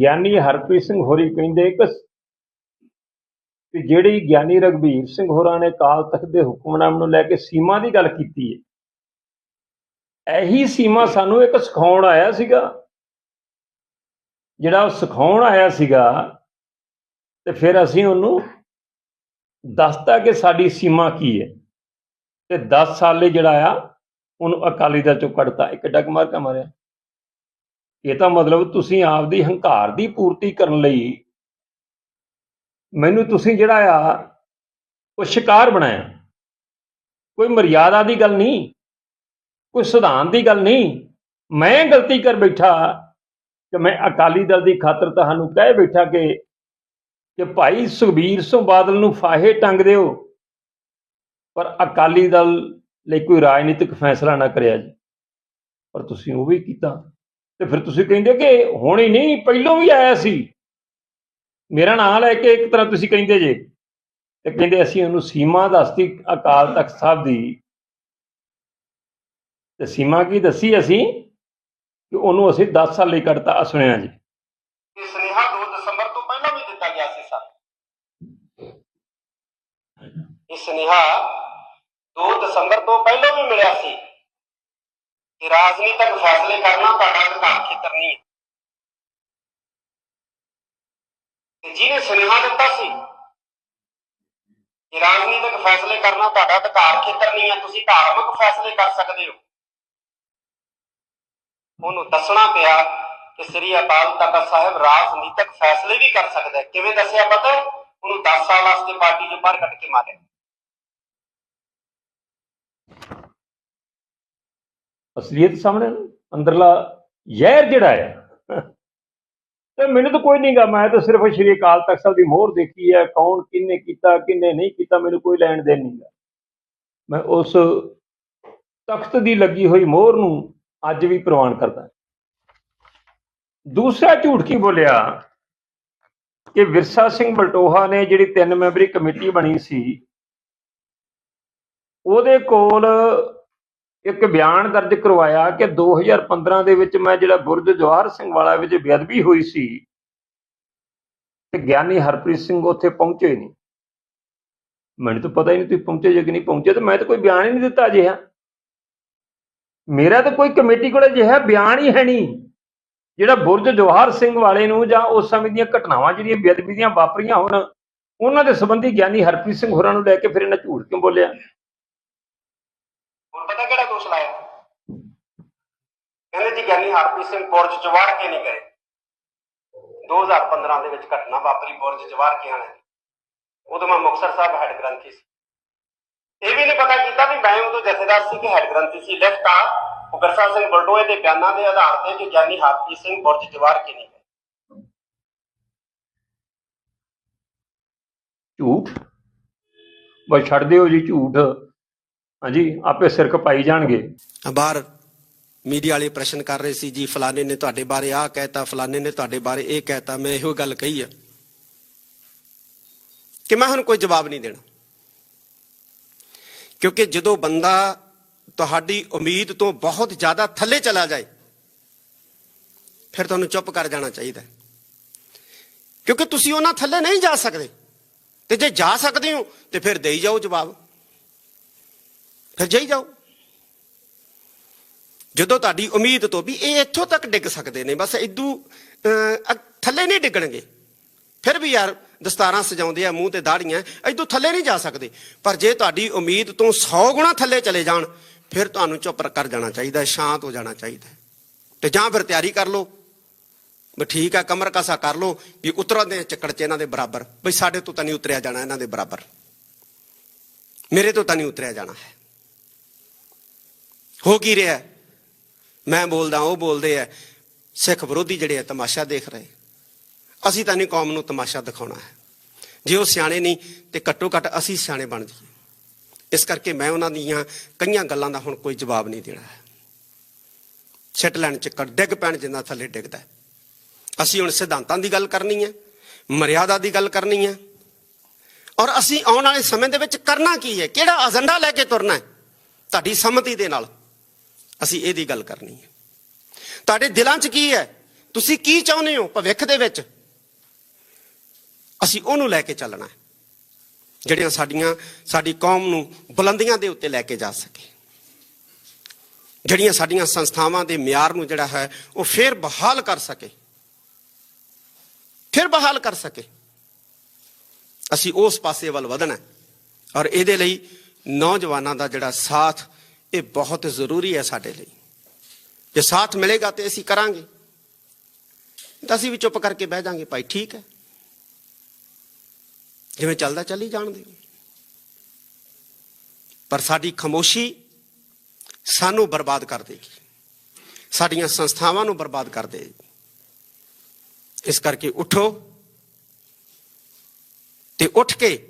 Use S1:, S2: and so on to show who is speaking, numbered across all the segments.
S1: ਗਿਆਨੀ ਹਰਪ੍ਰੀਤ ਸਿੰਘ ਹੋਰੀ ਕਹਿੰਦੇ ਕਿ ਕਿ ਜਿਹੜੀ ਗਿਆਨੀ ਰਗਵੀਰ ਸਿੰਘ ਹੋਰਾਂ ਨੇ ਕਾਲ ਤਖਤ ਦੇ ਹੁਕਮਨਾਮ ਨੂੰ ਲੈ ਕੇ ਸੀਮਾ ਦੀ ਗੱਲ ਕੀਤੀ ਹੈ। ਇਹੀ ਸੀਮਾ ਸਾਨੂੰ ਇੱਕ ਸਿਖਾਉਣ ਆਇਆ ਸੀਗਾ। ਜਿਹੜਾ ਉਹ ਸਿਖਾਉਣ ਆਇਆ ਸੀਗਾ, ਤੇ ਫਿਰ ਅਸੀਂ ਉਹਨੂੰ ਦੱਸਤਾ ਕਿ ਸਾਡੀ ਸੀਮਾ ਕੀ ਹੈ। ਤੇ 10 ਸਾਲੇ ਜਿਹੜਾ ਆ, ਉਹਨੂੰ ਅਕਾਲੀ ਦਲ ਚੋਂ ਕੱਢਤਾ। ਇੱਕ ਡੱਕ ਮਾਰ ਕੇ ਮਾਰਿਆ। ਇਹ ਤਾਂ ਮਤਲਬ ਤੁਸੀਂ ਆਪਦੀ ਹੰਕਾਰ ਦੀ ਪੂਰਤੀ ਕਰਨ ਲਈ ਮੈਨੂੰ ਤੁਸੀਂ ਜਿਹੜਾ ਆ ਉਹ ਸ਼ਿਕਾਰ ਬਣਾਇਆ। ਕੋਈ ਮਰਿਆਦਾ ਦੀ ਗੱਲ ਨਹੀਂ, ਕੋਈ ਸਿਧਾਂਤ ਦੀ ਗੱਲ ਨਹੀਂ। ਮੈਂ ਗਲਤੀ ਕਰ ਬੈਠਾ ਕਿ ਮੈਂ ਅਕਾਲੀ ਦਲ ਦੀ ਖਾਤਰ ਤੁਹਾਨੂੰ ਕਹਿ ਬੈਠਾ ਕਿ ਕਿ ਭਾਈ ਸੁਖਬੀਰ ਸਿੰਘ ਬਾਦਲ ਨੂੰ ਫਾਹੇ ਟੰਗ ਦਿਓ। ਪਰ ਅਕਾਲੀ ਦਲ ਲਈ ਕੋਈ ਰਾਜਨੀਤਿਕ ਫੈਸਲਾ ਨਾ ਕਰਿਆ ਜੀ। ਪਰ ਤੁਸੀਂ ਉਹ ਵੀ ਕੀਤਾ। ਤੇ ਫਿਰ ਤੁਸੀਂ ਕਹਿੰਦੇ ਕਿ ਹੁਣ ਹੀ ਨਹੀਂ, ਪਹਿਲੋਂ ਵੀ ਆਇਆ ਸੀ। ਮੇਰਾ ਨਾਮ ਲੈ ਕੇ ਇੱਕ ਤਰ੍ਹਾਂ ਤੁਸੀਂ ਕਹਿੰਦੇ ਜੇ। ਤੇ ਕਹਿੰਦੇ ਅਸੀਂ ਉਹਨੂੰ ਸੀਮਾ ਦੱਸਤੀ ਅਕਾਲ ਤਖਤ ਸਾਹਿਬ ਦੀ। ਤੇ ਸੀਮਾ ਕੀ ਦੱਸੀ ਅਸੀਂ? ਕਿ ਉਹਨੂੰ ਅਸੀਂ 10 ਸਾਲ ਲਈ ਕੱਢਤਾ ਸੁਣਿਆ ਜੀ।
S2: ਇਹ ਸੁਨੇਹਾ 2 ਦਸੰਬਰ ਤੋਂ ਪਹਿਲਾਂ ਵੀ ਦਿੱਤਾ ਗਿਆ ਸੀ ਸਰ। ਇਹ ਸੁਨੇਹਾ 2 ਦਸੰਬਰ ਤੋਂ ਪਹਿਲਾਂ ਵੀ ਮਿਲਿਆ ਸੀ। ਰਾਜਨੀਤਿਕ ਫੈਸਲੇ ਕਰਨਾ, ਤੁਹਾਡਾ ਅਧਿਕਾਰ ਖੇਤਰ ਨਹੀਂ ਹੈ। ਤੇ ਜਿਹਨੇ ਸੁਨੇਹਾ ਦਿੱਤਾ ਸੀ ਕਿ ਰਾਜਨੀਤਿਕ ਫੈਸਲੇ ਕਰਨਾ ਤੁਹਾਡਾ ਅਧਿਕਾਰ ਖੇਤਰ ਨਹੀਂ ਹੈ, ਤੁਸੀਂ ਧਾਰਮਿਕ ਫੈਸਲੇ ਕਰ ਸਕਦੇ ਹੋ। ਉਹਨੂੰ ਦੱਸਣਾ ਪਿਆ ਕਿ ਸ੍ਰੀ ਅਕਾਲ ਤਖਤ ਸਾਹਿਬ ਰਾਜਨੀਤਿਕ ਫੈਸਲੇ ਵੀ ਕਰ ਸਕਦਾ ਕਿਵੇਂ ਦੱਸਿਆ ਪਤਾ ਹੈ? ਉਹਨੂੰ 10 ਸਾਲ ਵਾਸਤੇ ਪਾਰਟੀ ਚੋਂ ਬਾਹਰ ਕੱਢ ਕੇ ਮਾਰਿਆ।
S1: ਅਸਲੀਅਤ ਸਾਹਮਣੇ ਅੰਦਰਲਾ ਜ਼ਹਿਰ ਜਿਹੜਾ ਹੈ ਤੇ ਮੈਨੂੰ ਤਾਂ ਕੋਈ ਨਹੀਂਗਾ ਮੈਂ ਤਾਂ ਸਿਰਫ ਸ਼੍ਰੀ ਅਕਾਲ ਤਖਤ ਸਾਹਿਬ ਦੀ ਮੋਹਰ ਦੇਖੀ ਹੈ ਕੌਣ ਕਿੰਨੇ ਕੀਤਾ ਕਿੰਨੇ ਨਹੀਂ ਕੀਤਾ, ਮੈਨੂੰ ਕੋਈ ਲੈਣ ਦੇਣ ਨਹੀਂਗਾ ਮੈਂ ਉਸ ਤਖਤ ਦੀ ਲੱਗੀ ਹੋਈ ਮੋਹਰ ਨੂੰ ਅੱਜ ਵੀ ਪ੍ਰਵਾਨ ਕਰਦਾ। ਦੂਸਰਾ ਝੂਠ ਕੀ ਬੋਲਿਆ? ਕਿ ਵਿਰਸਾ ਸਿੰਘ ਬਲਟੋਹਾ ਨੇ ਜਿਹੜੀ ਤਿੰਨ ਮੈਂਬਰੀ ਕਮੇਟੀ ਬਣੀ ਸੀ, ਉਹਦੇ ਕੋਲ ਇੱਕ ਬਿਆਨ ਦਰਜ ਕਰਵਾਇਆ ਕਿ 2015 ਦੇ ਵਿੱਚ ਮੈਂ ਜਿਹੜਾ ਬੁਰਜ ਜਵਾਹਰ ਸਿੰਘ ਵਾਲਾ ਵਿੱਚ ਬੇਅਦਬੀ ਹੋਈ ਸੀ ਤੇ ਗਿਆਨੀ ਹਰਪ੍ਰੀਤ ਸਿੰਘ ਉੱਥੇ ਪਹੁੰਚੇ ਨਹੀਂ। ਮੈਨੂੰ ਤਾਂ ਪਤਾ ਹੀ ਨਹੀਂ ਤੁਸੀਂ ਪਹੁੰਚੇ ਜਾਂ ਕਿ ਨਹੀਂ ਪਹੁੰਚੇ, ਤੇ ਮੈਂ ਤਾਂ ਕੋਈ ਬਿਆਨ ਹੀ ਨਹੀਂ ਦਿੱਤਾ ਅਜਿਹਾ। ਮੇਰਾ ਤਾਂ ਕੋਈ ਕਮੇਟੀ ਕੋਲ ਅਜਿਹਾ ਬਿਆਨ ਹੀ ਹੈ ਨਹੀਂ, ਜਿਹੜਾ ਬੁਰਜ ਜਵਾਹਰ ਸਿੰਘ ਵਾਲੇ ਨੂੰ ਜਾਂ ਉਸ ਸਮੇਂ ਦੀਆਂ ਘਟਨਾਵਾਂ ਜਿਹੜੀਆਂ ਬੇਅਦਬੀ ਦੀਆਂ ਵਾਪਰੀਆਂ ਹੋਣ, ਉਹਨਾਂ ਦੇ ਸੰਬੰਧੀ ਗਿਆਨੀ ਹਰਪ੍ਰੀਤ ਸਿੰਘ ਹੋਰਾਂ ਨੂੰ ਲੈ ਕੇ ਫਿਰ ਇਹਨਾਂ ਝੂਠ ਕਿਉਂ ਬੋਲਿਆ?
S2: ਹੁਣ ਪਤਾ ਕਿਹੜਾ ਦੋਸ਼ ਲਾਇਆ? ਕਹਿੰਦੇ ਜੀ ਗਿਆਨੀ ਹਰਪ੍ਰੀਤ ਸਿੰਘ ਬੁਰਜ ਚ ਵੜ ਕੇ ਨਹੀਂ ਗਏ। 2015 ਦੇ ਵਿੱਚ ਘਟਨਾ ਵਾਪਰੀ, ਬੁਰਜ ਚ ਵੜ ਕੇ ਆਣਾ ਉਦੋਂ ਮੈਂ ਮੁਕਤਸਰ ਸਾਹਿਬ ਹੈਡ ਗ੍ਰੰਥੀ ਸੀ। ਇਹ ਵੀ ਨਹੀਂ ਪਤਾ ਕੀਤਾ ਵੀ ਮੈਂ ਉਦੋਂ ਜਥੇਦਾਰ ਸੀ ਕਿ ਹੈਡ ਗ੍ਰੰਥੀ ਸੀ। ਲਿਖਤਾ ਉਗਰਸਾ ਸਿੰਘ ਬਲਟੋਏ ਦੇ ਬਿਆਨਾਂ ਦੇ ਆਧਾਰ ਤੇ ਕਿ ਗਿਆਨੀ ਹਰਪ੍ਰੀਤ ਸਿੰਘ ਬੁਰਜ ਚ ਕੇ ਨਹੀਂ ਗਏ।
S1: ਝੂਠ? ਬਸ ਛੱਡ ਦਿਓ ਜੀ ਝੂਠ। ਹਾਂਜੀ, ਆਪੇ ਸਿਰ ਖਪਾਈ ਜਾਣਗੇ।
S3: ਬਾਹਰ ਮੀਡੀਆ ਵਾਲੇ ਪ੍ਰਸ਼ਨ ਕਰ ਰਹੇ ਸੀ, ਜੀ ਫਲਾਣੇ ਨੇ ਤੁਹਾਡੇ ਬਾਰੇ ਆਹ ਕਹਿਤਾ, ਫਲਾਣੇ ਨੇ ਤੁਹਾਡੇ ਬਾਰੇ ਇਹ ਕਹਿਤਾ, ਮੈਂ ਇਹੋ ਗੱਲ ਕਹੀ ਆ ਕਿ ਮੈਂ ਹੁਣ ਕੋਈ ਜਵਾਬ ਨਹੀਂ ਦੇਣਾ। ਕਿਉਂਕਿ ਜਦੋਂ ਬੰਦਾ ਤੁਹਾਡੀ ਉਮੀਦ ਤੋਂ ਬਹੁਤ ਜ਼ਿਆਦਾ ਥੱਲੇ ਚਲਾ ਜਾਏ, ਫਿਰ ਤੁਹਾਨੂੰ ਚੁੱਪ ਕਰ ਜਾਣਾ ਚਾਹੀਦਾ। ਕਿਉਂਕਿ ਤੁਸੀਂ ਉਹਨਾਂ ਥੱਲੇ ਨਹੀਂ ਜਾ ਸਕਦੇ। ਤੇ ਜੇ ਜਾ ਸਕਦੇ ਹੋ, ਤੇ ਫਿਰ ਦੇਈ ਜਾਓ ਜਵਾਬ। ਫਿਰ ਜਾਈ ਜਾਓ। ਜਦੋਂ ਤੁਹਾਡੀ ਉਮੀਦ ਤੋਂ ਵੀ ਇਹ ਇੱਥੋਂ ਤੱਕ ਡਿੱਗ ਸਕਦੇ ਨੇ, ਬਸ ਇਦੋਂ ਥੱਲੇ ਨਹੀਂ ਡਿੱਗਣਗੇ। ਫਿਰ ਵੀ ਯਾਰ ਦਸਤਾਰਾਂ ਸਜਾਉਂਦੇ ਆ, ਮੂੰਹ ਤੇ ਦਾੜੀਆਂ ਇਦੋਂ ਥੱਲੇ ਨਹੀਂ ਜਾ ਸਕਦੇ। ਪਰ ਜੇ ਤੁਹਾਡੀ ਉਮੀਦ ਤੋਂ 100 ਗੁਣਾ ਥੱਲੇ ਚਲੇ ਜਾਣ, ਫਿਰ ਤੁਹਾਨੂੰ ਚੁੱਪ ਕਰ ਜਾਣਾ ਚਾਹੀਦਾ, ਸ਼ਾਂਤ ਹੋ ਜਾਣਾ ਚਾਹੀਦਾ। ਹੈ। ਤੇ ਜਾਂ ਫਿਰ ਤਿਆਰੀ ਕਰ ਲਓ। ਵੀ ਠੀਕ ਆ, ਕਮਰ ਕਸਾ ਕਰ ਲਓ ਵੀ ਉਤਰਾਂ ਦੇ ਚੱਕੜ ਚ ਇਹਨਾਂ ਦੇ ਬਰਾਬਰ। ਬਈ ਸਾਡੇ ਤੋਂ ਤਾਂ ਨਹੀਂ ਉਤਰਿਆ ਜਾਣਾ ਇਹਨਾਂ ਦੇ ਬਰਾਬਰ। ਮੇਰੇ ਤੋਂ ਤਾਂ ਨਹੀਂ ਉਤਰਿਆ ਜਾਣਾ ਹੈ। ਹੋ ਕੀ ਰਿਹਾ ਮੈਂ ਬੋਲਦਾ, ਉਹ ਬੋਲਦੇ ਆ, ਸਿੱਖ ਵਿਰੋਧੀ ਜਿਹੜੇ ਆ ਤਮਾਸ਼ਾ ਦੇਖ ਰਹੇ। ਅਸੀਂ ਤਾਂ ਨਹੀਂ ਕੌਮ ਨੂੰ ਤਮਾਸ਼ਾ ਦਿਖਾਉਣਾ ਹੈ। ਜੇ ਉਹ ਸਿਆਣੇ ਨਹੀਂ, ਤੇ ਘੱਟੋ ਘੱਟ ਅਸੀਂ ਸਿਆਣੇ ਬਣ ਜਾਈਏ। ਇਸ ਕਰਕੇ ਮੈਂ ਉਹਨਾਂ ਦੀਆਂ ਕਈਆਂ ਗੱਲਾਂ ਦਾ ਹੁਣ ਕੋਈ ਜਵਾਬ ਨਹੀਂ ਦੇਣਾ ਹੈ। ਸਿੱਟ ਲੈਣ ਚ ਡਿੱਗ ਪੈਣ ਜਿੰਨਾ ਥੱਲੇ ਡਿੱਗਦਾ ਅਸੀਂ ਹੁਣ ਸਿਧਾਂਤਾਂ ਦੀ ਗੱਲ ਕਰਨੀ ਹੈ, ਮਰਿਆਦਾ ਦੀ ਗੱਲ ਕਰਨੀ ਹੈ। ਔਰ ਅਸੀਂ ਆਉਣ ਵਾਲੇ ਸਮੇਂ ਦੇ ਵਿੱਚ ਕਰਨਾ ਕੀ ਹੈ? ਕਿਹੜਾ ਏਜੰਡਾ ਲੈ ਕੇ ਤੁਰਨਾ ਹੈ? ਤੁਹਾਡੀ ਸੰਮਤੀ ਦੇ ਨਾਲ। ਅਸੀਂ ਇਹਦੀ ਗੱਲ ਕਰਨੀ ਹੈ। ਤੁਹਾਡੇ ਦਿਲਾਂ 'ਚ ਕੀ ਹੈ? ਤੁਸੀਂ ਕੀ ਚਾਹੁੰਦੇ ਹੋ ਭਵਿੱਖ ਦੇ ਵਿੱਚ? ਅਸੀਂ ਉਹਨੂੰ ਲੈ ਕੇ ਚੱਲਣਾ ਹੈ, ਜਿਹੜੀਆਂ ਸਾਡੀਆਂ, ਸਾਡੀ ਕੌਮ ਨੂੰ ਬੁਲੰਦੀਆਂ ਦੇ ਉੱਤੇ ਲੈ ਕੇ ਜਾ ਸਕੇ। ਜਿਹੜੀਆਂ ਸਾਡੀਆਂ ਸੰਸਥਾਵਾਂ ਦੇ ਮਿਆਰ ਨੂੰ ਜਿਹੜਾ ਹੈ, ਉਹ ਫੇਰ ਬਹਾਲ ਕਰ ਸਕੇ। ਫਿਰ ਬਹਾਲ ਕਰ ਸਕੇ। ਅਸੀਂ ਉਸ ਪਾਸੇ ਵੱਲ ਵਧਣਾ ਔਰ ਇਹਦੇ ਲਈ ਨੌਜਵਾਨਾਂ ਦਾ ਜਿਹੜਾ ਸਾਥ ਇਹ ਬਹੁਤ ਜ਼ਰੂਰੀ ਹੈ ਸਾਡੇ ਲਈ। ਜੇ ਸਾਥ ਮਿਲੇਗਾ ਤੇ ਅਸੀਂ ਕਰਾਂਗੇ। ਤਾਂ ਅਸੀਂ ਵੀ ਚੁੱਪ ਕਰਕੇ ਬਹਿ ਜਾਾਂਗੇ, ਭਾਈ ਠੀਕ ਹੈ। ਜਿਵੇਂ ਚੱਲਦਾ ਚੱਲੀ ਜਾਣ ਦਿਓ ਪਰ ਸਾਡੀ ਖਮੋਸ਼ੀ ਸਾਨੂੰ ਬਰਬਾਦ ਕਰ ਦੇਗੀ। ਸਾਡੀਆਂ ਸੰਸਥਾਵਾਂ ਨੂੰ ਬਰਬਾਦ ਕਰ ਦੇਗੀ। ਇਸ ਕਰਕੇ ਉਠੋ ਤੇ ਉੱਠ ਕੇ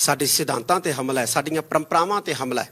S3: ਸਾਡੇ ਸਿਧਾਂਤਾਂ ਤੇ ਹਮਲਾ ਹੈ ਸਾਡੀਆਂ ਪਰੰਪਰਾਵਾਂ ਤੇ ਹਮਲਾ ਹੈ।